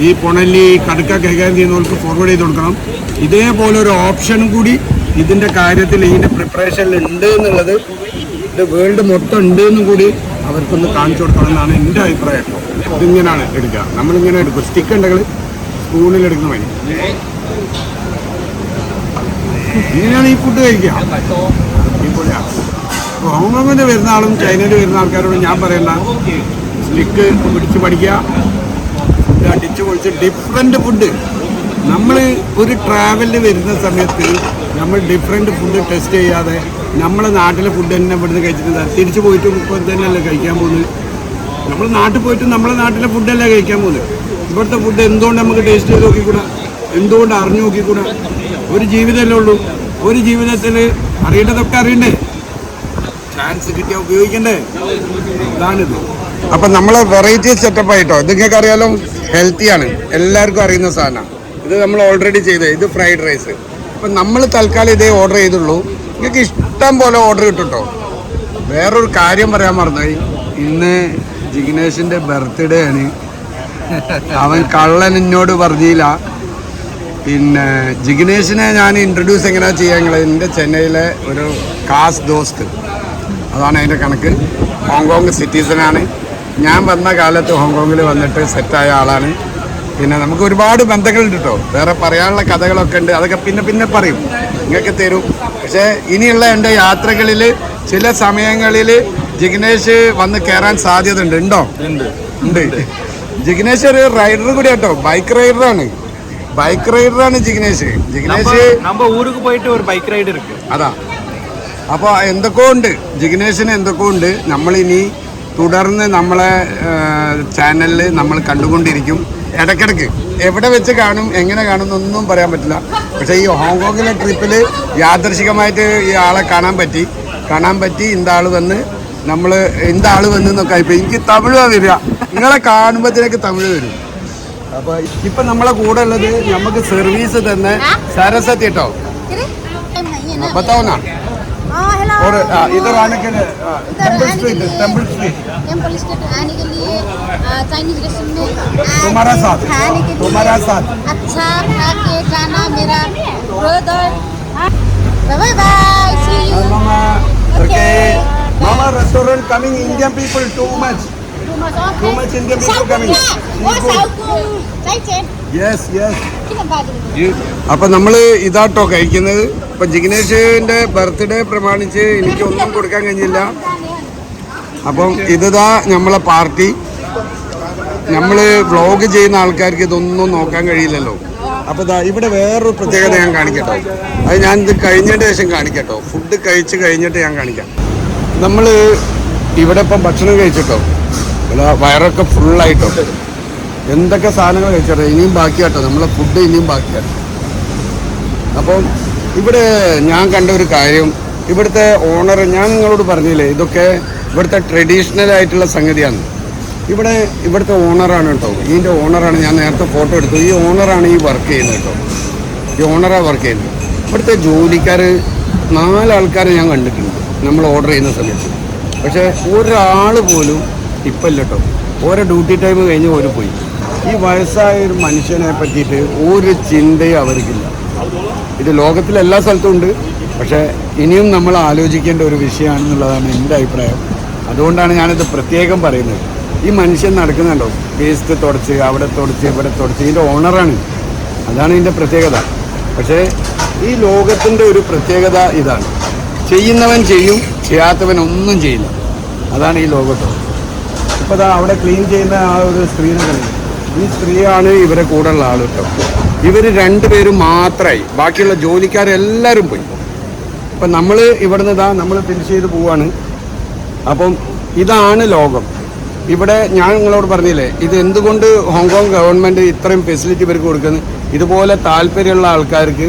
ഈ പുണലി കടുക്ക കൈകാര്യം ചെയ്യുന്നവർക്ക് ഫോർവേഡ് ചെയ്ത് കൊടുക്കണം. ഇതേപോലെ ഒരു ഓപ്ഷനും കൂടി ഇതിന്റെ കാര്യത്തിൽ ഇതിന്റെ പ്രിപ്പറേഷനിൽ ഉണ്ട് എന്നുള്ളത്. ഇത് വേൾഡ് മൊത്തം ഉണ്ട് എന്നും കൂടി അവർക്കൊന്ന് കാണിച്ചു കൊടുക്കണം എന്നാണ് എന്റെ അഭിപ്രായം. ഇതിങ്ങനെയാണ് എടുക്കുക. നമ്മളിങ്ങനെ എടുക്കും. സ്റ്റിക്ക് ഉണ്ടെങ്കിൽ സ്പൂണിൽ എടുക്കുന്ന മതി ഇങ്ങനെയാണ് ഈ ഫുഡ് കഴിക്കുക. അടിപൊളിയാണ് ഹോങ്കോങ്ങിൽ വരുന്ന ആളും ചൈനയിൽ വരുന്ന ആൾക്കാരോട് ഞാൻ പറയണ്ട. സ്റ്റിക്ക് പിടിച്ച് പഠിക്കുക. അടിച്ച് പൊളിച്ച് ഡിഫറെന്റ് ഫുഡ് നമ്മൾ ഒരു ട്രാവലിൽ വരുന്ന സമയത്ത് നമ്മൾ ഡിഫറെന്റ് ഫുഡ് ടെസ്റ്റ് ചെയ്യാതെ നമ്മളെ നാട്ടിലെ ഫുഡ് തന്നെ ഇവിടുന്ന് കഴിച്ചിട്ട് തിരിച്ചു പോയിട്ട് ഇപ്പോൾ തന്നെയല്ലേ കഴിക്കാൻ പോകുന്നത്? നമ്മൾ നാട്ടിൽ പോയിട്ട് നമ്മളെ നാട്ടിലെ ഫുഡല്ലേ കഴിക്കാൻ പോകുന്നത്? ഇവിടുത്തെ ഫുഡ് എന്തുകൊണ്ട് നമുക്ക് ടേസ്റ്റ് ചെയ്ത് നോക്കിക്കൂടാ? എന്തുകൊണ്ട് അറിഞ്ഞു നോക്കിക്കൂടാ? ഒരു ജീവിതമല്ലേ ഉള്ളൂ. ഒരു ജീവിതത്തിൽ അറിയേണ്ടതൊക്കെ അറിയണ്ടേ? ചാൻസ് കിട്ടിയാൽ ഉപയോഗിക്കണ്ടേ? ഇതാണിത് അപ്പം നമ്മളെ വെറൈറ്റി സെറ്റപ്പ് ആയിട്ടോ? ഇത് നിങ്ങൾക്ക് അറിയാലോ ഹെൽത്തിയാണ് എല്ലാവർക്കും അറിയുന്ന സാധനമാണ് ഇത് നമ്മൾ ഓൾറെഡി ചെയ്തത് ഇത് ഫ്രൈഡ് റൈസ് അപ്പം നമ്മൾ തൽക്കാലം ഇതേ ഓർഡർ ചെയ്തുള്ളൂ. നിങ്ങൾക്ക് ഇഷ്ടം പോലെ ഓർഡർ കിട്ടുട്ടോ. വേറൊരു കാര്യം പറയാൻ മറന്നായി ഇന്ന് ജിഗ്നേഷിന്റെ ബർത്ത്ഡേ ആണ്. അവൻ കള്ളൻ എന്നോട് പറഞ്ഞില്ല. പിന്നെ ജിഗ്നേഷിനെ ഞാൻ ഇൻട്രൊഡ്യൂസ് എങ്ങനെയാ ചെയ്യാൻ എന്റെ ചെന്നൈയിലെ ഒരു കാസ് ദോസ്ത്. അതാണ് അതിന്റെ കണക്ക്. ഹോങ്കോങ് സിറ്റിസനാണ് ഞാൻ വന്ന കാലത്ത് ഹോങ്കോങ്ങിൽ വന്നിട്ട് സെറ്റായ ആളാണ്. പിന്നെ നമുക്ക് ഒരുപാട് ബന്ധങ്ങളുണ്ട് കേട്ടോ വേറെ പറയാനുള്ള കഥകളൊക്കെ ഉണ്ട്. അതൊക്കെ പിന്നെ പിന്നെ പറയും. നിങ്ങൾക്ക് തരും. പക്ഷേ ഇനിയുള്ള എന്റെ യാത്രകളിൽ ചില സമയങ്ങളിൽ ജിഗ്നേഷ് വന്ന് കയറാൻ സാധ്യത ഉണ്ട്? ഉണ്ടോ. ഉണ്ട്. ജിഗ്നേഷ് ഒരു റൈഡർ കൂടി കേട്ടോ ബൈക്ക് റൈഡറാണ് ബൈക്ക് റൈഡറാണ് ജിഗ്നേഷ്. ജിഗ്നേഷ് ഊരുക്ക് പോയിട്ട് ഒരു ബൈക്ക് റൈഡർ അതാ. അപ്പൊ എന്തൊക്കെ ഉണ്ട്. ജിഗ്നേഷിന് എന്തൊക്കെ ഉണ്ട്. നമ്മളിനി തുടർന്ന് നമ്മളെ ചാനലിൽ നമ്മൾ കണ്ടുകൊണ്ടിരിക്കും. ഇടക്കിടക്ക് എവിടെ വെച്ച് കാണും എങ്ങനെ കാണും ഒന്നും പറയാൻ പറ്റില്ല. പക്ഷേ ഈ ഹോങ്കോങ്ങിലെ ട്രിപ്പിൽ യാദർശികമായിട്ട് ഈ ആളെ കാണാൻ പറ്റി. കാണാൻ പറ്റി എന്താൾ വന്ന്. നമ്മൾ എന്താൾ വന്ന് എന്നൊക്കെ ഇപ്പം എനിക്ക് തമിഴാണ് വരിക നിങ്ങളെ കാണുമ്പോഴത്തേക്ക് തമിഴ് വരും. അപ്പോൾ ഇപ്പം നമ്മളെ കൂടെ ഉള്ളത് നമുക്ക് സർവീസ് തന്നെ സരസ്വതി കേട്ടോ അപ്പത്തോന്നാണ് और आ, इधर आने के लिए आ, temple street temple street temple state आने के लिए आ, चाइनीज रेस्टोरेंट में आ- तुम्हारा साथ खाने के लिए तुम्हारा साथ अच्छा खा के खाना मेरा brother bye bye see you Uh, mama okay Okay. mama restaurant coming indian people too much Too much Indian people coming. Wah, Seafood. saukung. Saya cek. yes yes Kita baju. അപ്പൊ നമ്മൾ ഇതാട്ടോ കഴിക്കുന്നത് ഇപ്പൊ ജിഗ്നേഷിന്റെ ബർത്ത്ഡേ പ്രമാണിച്ച് എനിക്ക് ഒന്നും കൊടുക്കാൻ കഴിഞ്ഞില്ല. അപ്പം ഇതാ നമ്മളെ പാർട്ടി. നമ്മൾ വ്ളോഗ് ചെയ്യുന്ന ആൾക്കാർക്ക് ഇതൊന്നും നോക്കാൻ കഴിയില്ലല്ലോ. അപ്പോൾ ഇതാ ഇവിടെ വേറൊരു പ്രത്യേകത ഞാൻ കാണിക്കട്ടോ. അത് ഞാൻ ഇത് കഴിഞ്ഞതിന് ശേഷം കാണിക്കട്ടോ. ഫുഡ് കഴിച്ച് കഴിഞ്ഞിട്ട് ഞാൻ കാണിക്കാം. നമ്മൾ ഇവിടെ ഇപ്പം ഭക്ഷണം കഴിച്ചിട്ടോ. ഇവിടെ വയറൊക്കെ ഫുള്ളായിട്ടോ. എന്തൊക്കെ സാധനങ്ങൾ കഴിച്ചോ ഇനിയും ബാക്കിയാട്ടോ. നമ്മളെ ഫുഡ് ഇനിയും ബാക്കിയാട്ടോ അപ്പം ഇവിടെ ഞാൻ കണ്ട ഒരു കാര്യം. ഇവിടുത്തെ ഓണർ ഞാൻ നിങ്ങളോട് പറഞ്ഞില്ലേ ഇതൊക്കെ ഇവിടുത്തെ ട്രഡീഷണൽ ആയിട്ടുള്ള സംഗതിയാണ്. ഇവിടെ ഇവിടുത്തെ ഓണറാണ് കേട്ടോ. ഇതിന്റെ ഓണറാണ് ഞാൻ നേരത്തെ ഫോട്ടോ എടുത്തു. ഈ ഓണറാണ് ഈ വർക്ക് ചെയ്യുന്നത് കേട്ടോ. ഈ ഓണറാണ് വർക്ക് ചെയ്യുന്നത്. ഇവിടുത്തെ ജോലിക്കാർ നാലാൾക്കാരെ ഞാൻ കണ്ടിട്ടുണ്ട് നമ്മൾ ഓർഡർ ചെയ്യുന്ന സമയത്ത്. പക്ഷേ ഒരാൾ പോലും ഇപ്പം ഇല്ല കേട്ടോ. ഓരോ ഡ്യൂട്ടി ടൈം കഴിഞ്ഞ് ഓര് പോയി. ഈ വയസ്സായ ഒരു മനുഷ്യനെ പറ്റിയിട്ട് ഒരു ചിന്തയും അവർക്കില്ല. ഇത് ലോകത്തിൽ എല്ലാ സ്ഥലത്തും ഉണ്ട്. പക്ഷേ ഇനിയും നമ്മൾ ആലോചിക്കേണ്ട ഒരു വിഷയമാണെന്നുള്ളതാണ് എന്റെ അഭിപ്രായം. അതുകൊണ്ടാണ് ഞാനിത് പ്രത്യേകം പറയുന്നത്. ഈ മനുഷ്യൻ നടക്കുന്നുണ്ടോ? വേസ്റ്റ് തുടച്ച് അവിടെ തുടച്ച് ഇവിടെ തുടച്ച്. ഇതിന്റെ ഓണറാണ്. അതാണ് ഇതിന്റെ പ്രത്യേകത. പക്ഷേ ഈ ലോകത്തിന്റെ ഒരു പ്രത്യേകത ഇതാണ്. ചെയ്യുന്നവൻ ചെയ്യും ചെയ്യാത്തവൻ ഒന്നും ചെയ്യില്ല. അതാണ് ഈ ലോകത്ത്. ഇപ്പോൾ അവിടെ ക്ലീൻ ചെയ്യുന്ന ആ ഒരു സ്ത്രീനെ ഈ സ്ത്രീയാണ് ഇവരെ കൂടെയുള്ള ആൾ കേട്ടോ ഇവർ രണ്ടുപേരും മാത്രമായി ബാക്കിയുള്ള ജോലിക്കാരെല്ലാവരും പോയി. അപ്പം നമ്മൾ ഇവിടുന്ന് ഇതാ നമ്മൾ ഫിനിഷ് ചെയ്ത് പോവാണ്. അപ്പം ഇതാണ് ലോകം. ഇവിടെ ഞാൻ നിങ്ങളോട് പറഞ്ഞില്ലേ ഇത് എന്തുകൊണ്ട് ഹോങ്കോങ് ഗവൺമെന്റ് ഇത്രയും ഫെസിലിറ്റി ഇവർക്ക് കൊടുക്കുന്നത് ഇതുപോലെ താല്പര്യമുള്ള ആൾക്കാർക്ക്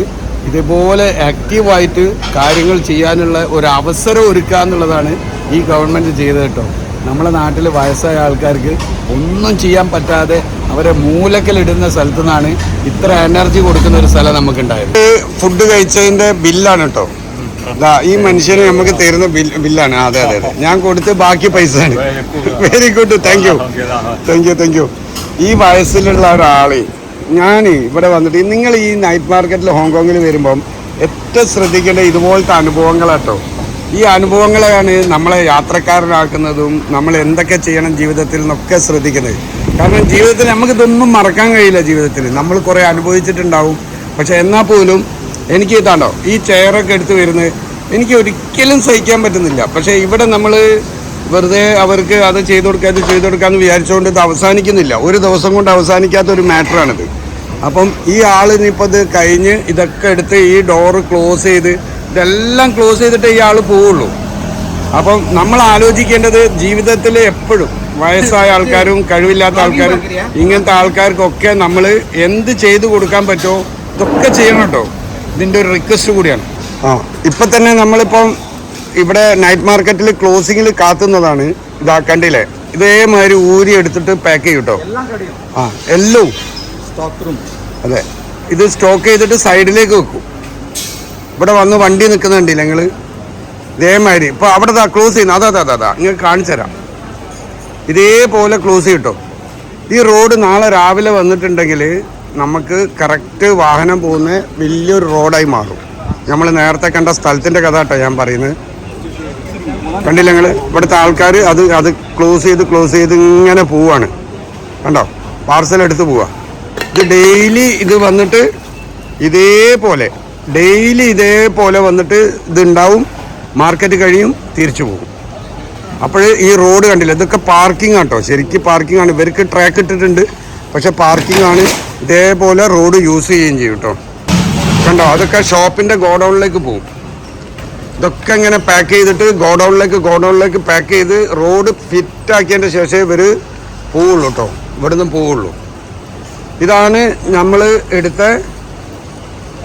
ഇതുപോലെ ആക്റ്റീവായിട്ട് കാര്യങ്ങൾ ചെയ്യാനുള്ള ഒരു അവസരം ഒരുക്കുക എന്നുള്ളതാണ് ഈ ഗവൺമെന്റ് ചെയ്തത് കേട്ടോ. നമ്മളെ നാട്ടിൽ വയസ്സായ ആൾക്കാർക്ക് ഒന്നും ചെയ്യാൻ പറ്റാതെ അവരെ മൂലക്കലിടുന്ന സ്ഥലത്തു നിന്നാണ് ഇത്ര എനർജി കൊടുക്കുന്ന ഒരു സ്ഥലം നമുക്കുണ്ടായത്. ഫുഡ് കഴിച്ചതിന്റെ ബില്ലാണ് കേട്ടോ ഈ മനുഷ്യന് നമുക്ക് തരുന്ന ബില്ലാണ്. അതെ അതെ അതെ. ഞാൻ കൊടുത്ത് ബാക്കി പൈസ ആണ് very good thank you thank you thank you ഈ വയസ്സിലുള്ള ഒരാൾ ഞാൻ ഇവിടെ വന്നിട്ട് നിങ്ങൾ ഈ നൈറ്റ് മാർക്കറ്റിൽ ഹോങ്കോങ്ങിൽ വരുമ്പം ഏറ്റവും ശ്രദ്ധിക്കേണ്ട ഇതുപോലത്തെ അനുഭവങ്ങളാട്ടോ ഈ അനുഭവങ്ങളാണ് നമ്മളെ യാത്രക്കാരനാക്കുന്നതും നമ്മൾ എന്തൊക്കെ ചെയ്യണം ജീവിതത്തിൽ എന്നൊക്കെ ശ്രദ്ധിക്കുന്നത്. കാരണം ജീവിതത്തിൽ നമുക്ക് ഇതൊന്നും മറക്കാൻ കഴിയില്ല ജീവിതത്തിൽ. നമ്മൾ കുറേ അനുഭവിച്ചിട്ടുണ്ടാവും. പക്ഷെ എന്നാൽ പോലും എനിക്ക് ഇതാണ്ടോ ഈ ചെയറൊക്കെ എടുത്ത് വരുന്നത് എനിക്ക് ഒരിക്കലും സഹിക്കാൻ പറ്റുന്നില്ല. പക്ഷേ ഇവിടെ നമ്മൾ വെറുതെ അവർക്ക് അത് ചെയ്തു കൊടുക്കുക ഇത് ചെയ്തു കൊടുക്കാമെന്ന് വിചാരിച്ചുകൊണ്ട് ഇത് അവസാനിക്കുന്നില്ല. ഒരു ദിവസം കൊണ്ട് അവസാനിക്കാത്ത ഒരു മാറ്ററാണിത്. അപ്പം ഈ ആളിനിപ്പോൾ ഇത് കഴിഞ്ഞ് ഇതൊക്കെ എടുത്ത് ഈ ഡോറ് ക്ലോസ് ചെയ്ത് ഇതെല്ലാം ക്ലോസ് ചെയ്തിട്ട് ഈ ആൾ പോവുള്ളൂ. അപ്പം നമ്മൾ ആലോചിക്കേണ്ടത് ജീവിതത്തിൽ എപ്പോഴും വയസ്സായ ആൾക്കാരും കഴിവില്ലാത്ത ആൾക്കാരും ഇങ്ങനത്തെ ആൾക്കാർക്കൊക്കെ നമ്മൾ എന്ത് ചെയ്തു കൊടുക്കാൻ പറ്റുമോ ഇതൊക്കെ ചെയ്യണം കേട്ടോ. ഇതിന്റെ ഒരു റിക്വസ്റ്റ് കൂടിയാണ്. ആ ഇപ്പം തന്നെ നമ്മളിപ്പം ഇവിടെ നൈറ്റ് മാർക്കറ്റിൽ ക്ലോസിങ്ങിൽ കാത്തുന്നതാണ് ഇതാക്കണ്ടില്ലേ? ഇതേമാതിരി ഊരി എടുത്തിട്ട് പാക്ക് ചെയ്യും കേട്ടോ. എല്ലാം കടിയും ആ എല്ലാം. അതെ. ഇത് സ്റ്റോക്ക് ചെയ്തിട്ട് സൈഡിലേക്ക് വെക്കും. ഇവിടെ വന്ന് വണ്ടി നിൽക്കുന്നുണ്ടില്ല ഞങ്ങൾ ഇതേമാതിരി. ഇപ്പോൾ അവിടെ ക്ലോസ് ചെയ്യുന്നു അതാ അതാ അതാ നിങ്ങൾക്ക് കാണിച്ചു തരാം ഇതേപോലെ ക്ലോസ് കിട്ടും ഈ റോഡ് നാളെ രാവിലെ വന്നിട്ടുണ്ടെങ്കിൽ നമുക്ക് കറക്റ്റ് വാഹനം പോകുന്ന വലിയൊരു റോഡായി മാറും. നമ്മൾ നേരത്തെ കണ്ട സ്ഥലത്തിന്റെ കഥ കേട്ടോ ഞാൻ പറയുന്നത്. കണ്ടില്ല ഞങ്ങൾ ഇവിടുത്തെ ആൾക്കാർ അത് അത് ക്ലോസ് ചെയ്ത് ക്ലോസ് ചെയ്ത് ഇങ്ങനെ പോവാണ്. കണ്ടോ? പാർസൽ എടുത്ത് പോവാ. ഇത് ഡെയിലി ഇത് വന്നിട്ട് ഇതേപോലെ ഡെയിലി ഇതേപോലെ വന്നിട്ട് ഇതുണ്ടാവും. മാർക്കറ്റ് കഴിയും തിരിച്ചു പോകും. അപ്പോൾ ഈ റോഡ് കണ്ടില്ല? ഇതൊക്കെ പാർക്കിംഗ് ആട്ടോ. ശരിക്കും പാർക്കിംഗ് ആണ്. ഇവർക്ക് ട്രാക്ക് ഇട്ടിട്ടുണ്ട്. പക്ഷെ പാർക്കിംഗ് ആണ് ഇതേപോലെ റോഡ് യൂസ് ചെയ്യുകയും ചെയ്യും കേട്ടോ കണ്ടോ? അതൊക്കെ ഷോപ്പിന്റെ ഗോഡൗണിലേക്ക് പോകും ഇതൊക്കെ ഇങ്ങനെ പാക്ക് ചെയ്തിട്ട് ഗോഡൗണിലേക്ക് ഗോഡൗണിലേക്ക് പാക്ക് ചെയ്ത് റോഡ് ഫിറ്റ് ആക്കിയതിന്റെ ശേഷമേ ഇവർ പോവുള്ളൂ കേട്ടോ ഇവിടുന്ന് പോവുള്ളൂ. ഇതാണ് നമ്മൾ എടുത്ത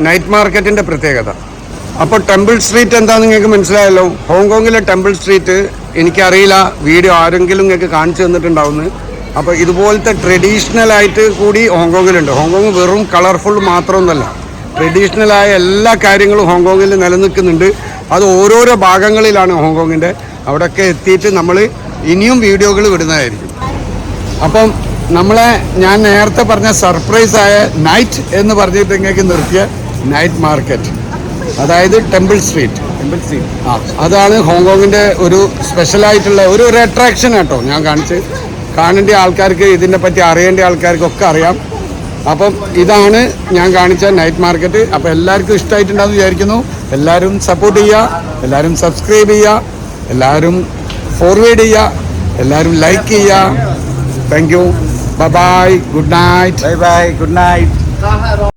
നൈറ്റ് മാർക്കറ്റിന്റെ പ്രത്യേകത. അപ്പോൾ ടെമ്പിൾ സ്ട്രീറ്റ് എന്താണെന്ന് നിങ്ങൾക്ക് മനസ്സിലായല്ലോ? ഹോങ്കോങ്ങിലെ ടെമ്പിൾ സ്ട്രീറ്റ് എനിക്കറിയില്ല വീഡിയോ ആരെങ്കിലും നിങ്ങൾക്ക് കാണിച്ചു തന്നിട്ടുണ്ടാവുന്നു അപ്പോൾ ഇതുപോലത്തെ ട്രഡീഷണൽ ആയിട്ട് കൂടി ഹോങ്കോങ്ങിലുണ്ട്. ഹോങ്കോങ് വെറും കളർഫുൾ മാത്രമൊന്നുമല്ല. ട്രഡീഷണലായ എല്ലാ കാര്യങ്ങളും ഹോങ്കോങ്ങിൽ നിലനിൽക്കുന്നുണ്ട്. അത് ഓരോരോ ഭാഗങ്ങളിലാണ് ഹോങ്കോങ്ങിന്റെ. അവിടെയൊക്കെ എത്തിയിട്ട് നമ്മൾ ഇനിയും വീഡിയോകൾ വിടുന്നതായിരിക്കും. അപ്പം നമ്മളെ ഞാൻ നേരത്തെ പറഞ്ഞ സർപ്രൈസ് ആയ നൈറ്റ് എന്ന് പറഞ്ഞിട്ട് ഇങ്ങേക്ക് നിർത്തിയ നൈറ്റ് മാർക്കറ്റ് അതായത് ടെമ്പിൾ സ്ട്രീറ്റ് അതാണ് ഹോങ്കോങ്ങിന്റെ ഒരു സ്പെഷ്യലായിട്ടുള്ള ഒരു ഒരു അട്രാക്ഷൻ കേട്ടോ ഞാൻ കാണിച്ച്. കാണേണ്ട ആൾക്കാർക്ക് ഇതിനെ പറ്റി അറിയേണ്ട ആൾക്കാർക്കൊക്കെ അറിയാം. അപ്പം ഇതാണ് ഞാൻ കാണിച്ച നൈറ്റ് മാർക്കറ്റ് അപ്പോൾ എല്ലാവർക്കും ഇഷ്ടമായിട്ടുണ്ടാവും വിചാരിക്കുന്നു. എല്ലാവരും സപ്പോർട്ട് ചെയ്യുക. എല്ലാവരും സബ്സ്ക്രൈബ് ചെയ്യുക. എല്ലാവരും ഫോർവേഡ് ചെയ്യുക. എല്ലാവരും ലൈക്ക് ചെയ്യുക. Thank you bye good night bye bye good night